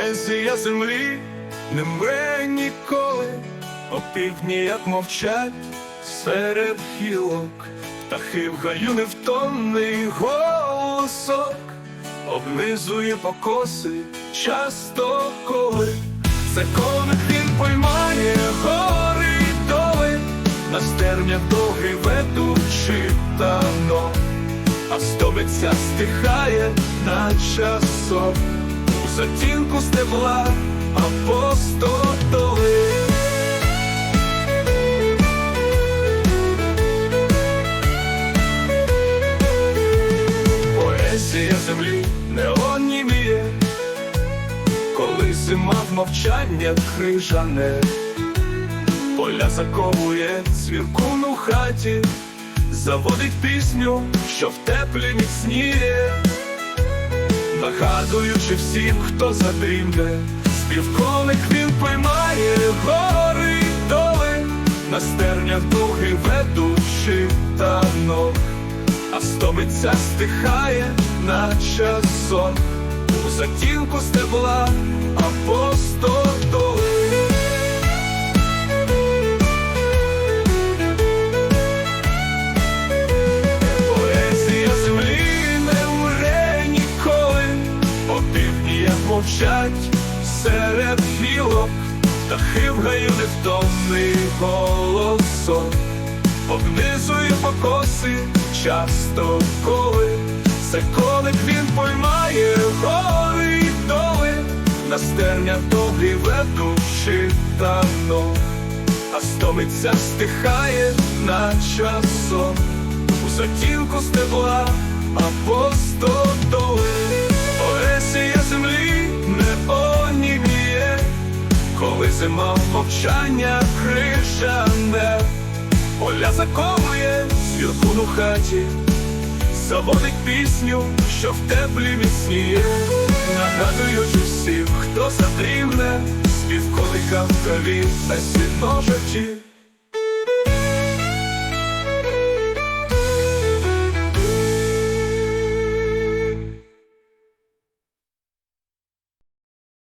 Поезія землі не мре ніколи, опівдні, як мовчать серед гілок, птахи в гаю невтомний голосок, облизує покоси часто коли, це коник він поймає гори й доли, на стернях довгий ведучи танок. А стовиця стихає на часом у затінку стебла апостоли. Поезія землі не оніміє, коли зима в мовчання крижане, поля заковує цвіркун хаті. Заводить пісню, що в теплі міцніє, нагадуючи всім, хто задрімне, співконик він поймає гори й доли, на стернях довгий ведучи танок, а стомиця стихає, на сон, у затінку стебла апостоли. Мовчать серед гілок, птахи в гаю невтомний голосок, обнизує покоси часто коли, це коник він поймає гори й доли, на стернях довгий ведучи танок, а стомиця стихає на часом у затінку стебла апостоли. Зима мовчання крижане, поля заковує свірку у хаті, заводить пісню, що в теплі міцніє, нагадуючи всім, хто задрівне, співколика в траві та сіно житті.